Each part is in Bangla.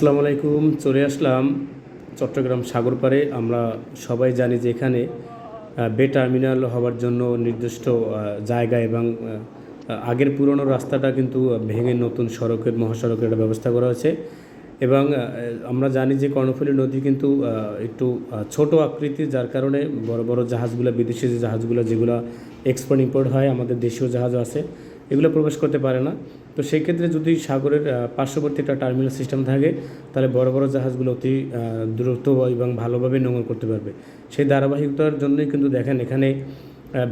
আসসালামু আলাইকুম, চলে আসলাম চট্টগ্রাম সাগর পাড়ে। আমরা সবাই জানি যে এখানে বে টার্মিনাল হওয়ার জন্য নির্দিষ্ট জায়গা এবং আগের পুরনো রাস্তাটা কিন্তু ভেঙে নতুন সড়কের মহাসড়কের একটা ব্যবস্থা করা হয়েছে। এবং আমরা জানি যে কর্ণফুলী নদী কিন্তু একটু ছোট আকৃতির, যার কারণে বড় বড় জাহাজগুলো, বিদেশি যে জাহাজগুলো, যেগুলো এক্সপোর্ট ইম্পোর্ট হয়, আমাদের দেশীয় জাহাজও আছে। এগুলো প্রবেশ করতে পারে না। তো সেই ক্ষেত্রে যদি সাগরের পার্শ্ববর্তী একটা টার্মিনাল সিস্টেম থাকে, তাহলে বড় বড় জাহাজগুলো অতি দ্রুত এবং ভালোভাবে নোঙর করতে পারবে। সেই ধারাবাহিকতার জন্যই কিন্তু দেখেন এখানে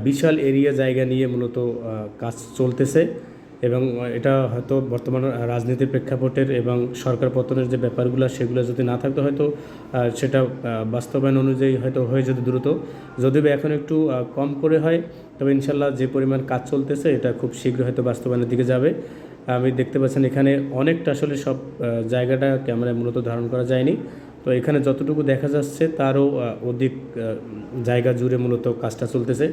বিশাল এরিয়া জায়গা নিয়ে মূলত কাজ চলতেছে। এবং এটা হয়তো বর্তমান রাজনীতির প্রেক্ষাপটের এবং সরকার পতনের যে ব্যাপারগুলো, সেগুলো যদি না থাকতো হয়তো সেটা বাস্তবায়ন অনুযায়ী হয়তো হয়ে যেত দ্রুত। যদিও এখন একটু কম করে হয়, তবে ইনশাল্লাহ যে পরিমাণ কাজ চলতেছে, এটা খুব শীঘ্র হয়তো বাস্তবায়নের দিকে যাবে। আমি দেখতে পাচ্ছেন এখানে অনেকটা আসলে সব জায়গাটা ক্যামেরায় মূলত ধারণ করা যায়নি। তো এখানে যতটুকু দেখা যাচ্ছে, তারও অধিক জায়গা জুড়ে মূলত কাজটা চলতেছে।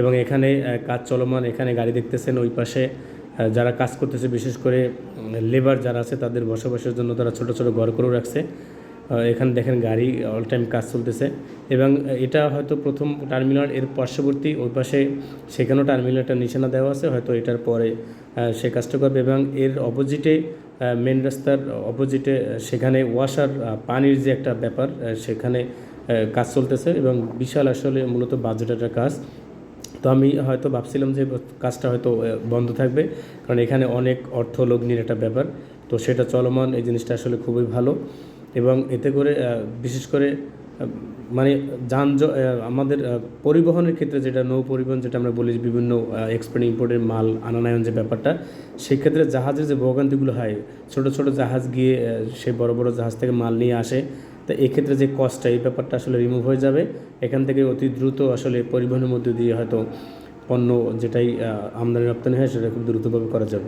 এবং এখানে কাজ চলমান, এখানে গাড়ি দেখতেছেন, ওই পাশে যারা কাজ করতেছে, বিশেষ করে লেবার যারা আছে, তাদের বসবাসের জন্য তারা ছোট ছোট ঘর করেও রাখছে এখানে দেখেন গাড়ি অল টাইম কাজ চলতেছে। এবং এটা হয়তো প্রথম টার্মিনাল এর পার্শ্ববর্তী ওই পাশে সেখানেও টার্মিনালটা নিশানা দেওয়া আছে, হয়তো এটার পরে সে কাজটা করবে। এবং এর অপোজিটে মেন রাস্তার অপোজিটে সেখানে ওয়াশার পানির যে একটা ব্যাপার সেখানে কাজ চলতেছে। এবং বিশাল আসলে মূলত বাজেটের কাজ। তো আমি হয়তো ভাবছিলাম যে কাজটা হয়তো বন্ধ থাকবে। কারণ এখানে অনেক অর্থ লগ্নির একটা ব্যাপার। তো সেটা চলমান, এই জিনিসটা আসলে খুবই ভালো। এবং এতে করে বিশেষ করে মানে যান আমাদের পরিবহনের ক্ষেত্রে যেটা নৌ পরিবহন, যেটা আমরা বলি বিভিন্ন এক্সপোর্ট ইম্পোর্টের মাল আনানায়ন যে ব্যাপারটা, সেক্ষেত্রে জাহাজের যে ভোগান্তিগুলো হয়, ছোট ছোট জাহাজ গিয়ে সে বড় বড় জাহাজ থেকে মাল নিয়ে আসে। তো এক্ষেত্রে যে কস্টটা এই ব্যাপারটা আসলে রিমুভ হয়ে যাবে। এখান থেকে অতি দ্রুত আসলে পরিবহনের মধ্যে দিয়ে হয়তো পণ্য যেটাই আমদানি রপ্তানি হয়, সেটা খুব দ্রুতভাবে করা যাবে।